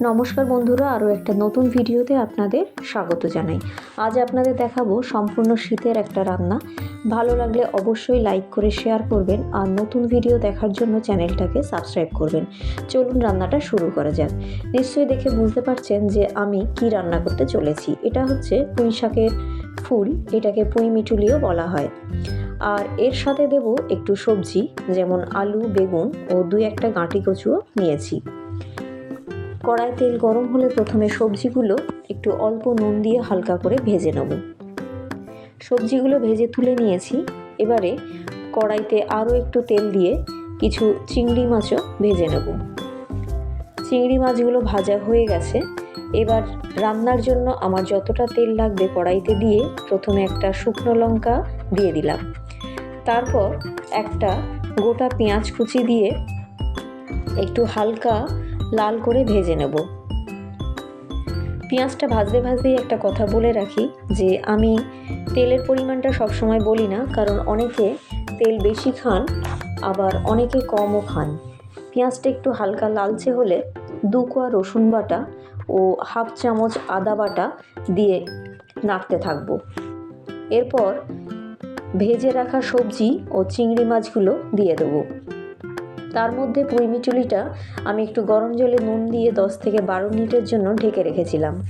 নমস্কার বন্ধুরা, আরও একটা নতুন ভিডিওতে আপনাদের স্বাগত জানাই। আজ আপনাদের দেখাবো সম্পূর্ণ শীতের একটা রান্না। ভালো লাগলে অবশ্যই লাইক করে শেয়ার করবেন আর নতুন ভিডিও দেখার জন্য চ্যানেলটাকে সাবস্ক্রাইব করবেন। চলুন রান্নাটা শুরু করা যাক। নিশ্চয়ই দেখে বুঝতে পারছেন যে আমি কি রান্না করতে চলেছি। এটা হচ্ছে পুঁই শাকের ফুল, এটাকে পুঁই মিটুলিও বলা হয়। আর এর সাথে দেব একটু সবজি, যেমন আলু, বেগুন ও দুই একটা গাঁটি কচুও নিয়েছি। কড়াই তেল গরম হলে প্রথমে সবজিগুলো একটু অল্প নুন দিয়ে হালকা করে ভেজে নেব। সবজিগুলো ভেজে তুলে নিয়েছি। এবারে কড়াইতে আরও একটু তেল দিয়ে কিছু চিংড়ি মাছও ভেজে নেব। চিংড়ি মাছগুলো ভাজা হয়ে গেছে। এবার রান্নার জন্য আমার যতটা তেল লাগবে কড়াইতে দিয়ে প্রথমে একটা শুকনো লঙ্কা দিয়ে দিলাম। তারপর একটা গোটা পেঁয়াজ কুচি দিয়ে একটু হালকা লাল করে ভেজে নেব। পেঁয়াজটা ভাজতে ভাজতেই একটা কথা বলে রাখি যে, আমি তেলের পরিমাণটা সবসময় বলি না, কারণ অনেকে তেল বেশি খান, আবার অনেকে কমও খান। পেঁয়াজটা একটু হালকা লালচে হলে দু কোয়া রসুন বাটা ও হাফ চামচ আদা বাটা দিয়ে নাড়তে থাকব। এরপর ভেজে রাখা সবজি ও চিংড়ি মাছগুলো দিয়ে দেবো। তার মধ্যে পুঁই মিচুলিটা আমি একটু গরম জলে নুন দিয়ে দশ থেকে বারো মিনিটের জন্য ঢেকে রেখেছিলাম।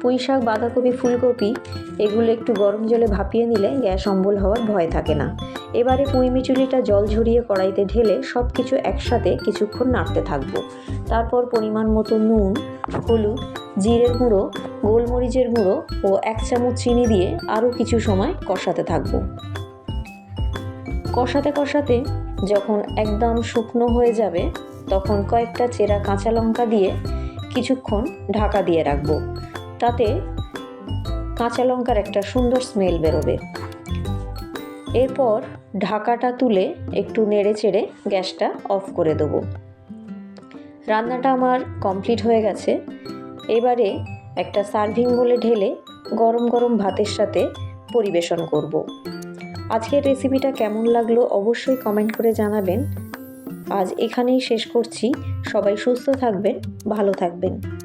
পুঁই শাক, বাঁধাকপি, ফুলকপি, এগুলো একটু গরম জলে ভাপিয়ে নিলে গ্যাস অম্বল হওয়ার ভয় থাকে না। এবারে পুঁই মিচুলিটা জল ঝরিয়ে কড়াইতে ঢেলে সব কিছু একসাথে কিছুক্ষণ নাড়তে থাকব। তারপর পরিমাণ মতো নুন, হলুদ, জিরের গুঁড়ো, গোলমরিচের গুঁড়ো ও এক চামচ চিনি দিয়ে আরও কিছু সময় কষাতে থাকব। কষাতে কষাতে যখন একদম শুকনো হয়ে যাবে, তখন কয়েকটা চেরা কাঁচা লঙ্কা দিয়ে কিছুক্ষণ ঢাকা দিয়ে রাখব। তাতে কাঁচা লঙ্কার একটা সুন্দর স্মেল বেরোবে। এরপর ঢাকাটা তুলে একটু নেড়ে চেড়ে গ্যাসটা অফ করে দেবো। রান্নাটা আমার কমপ্লিট হয়ে গেছে। এবারে একটা সার্ভিং বলে ঢেলে গরম গরম ভাতের সাথে পরিবেশন করব। আজকের রেসিপিটা কেমন লাগল অবশ্যই কমেন্ট করে জানাবেন। আজ এখানেই শেষ করছি। সবাই সুস্থ থাকবেন, ভালো থাকবেন।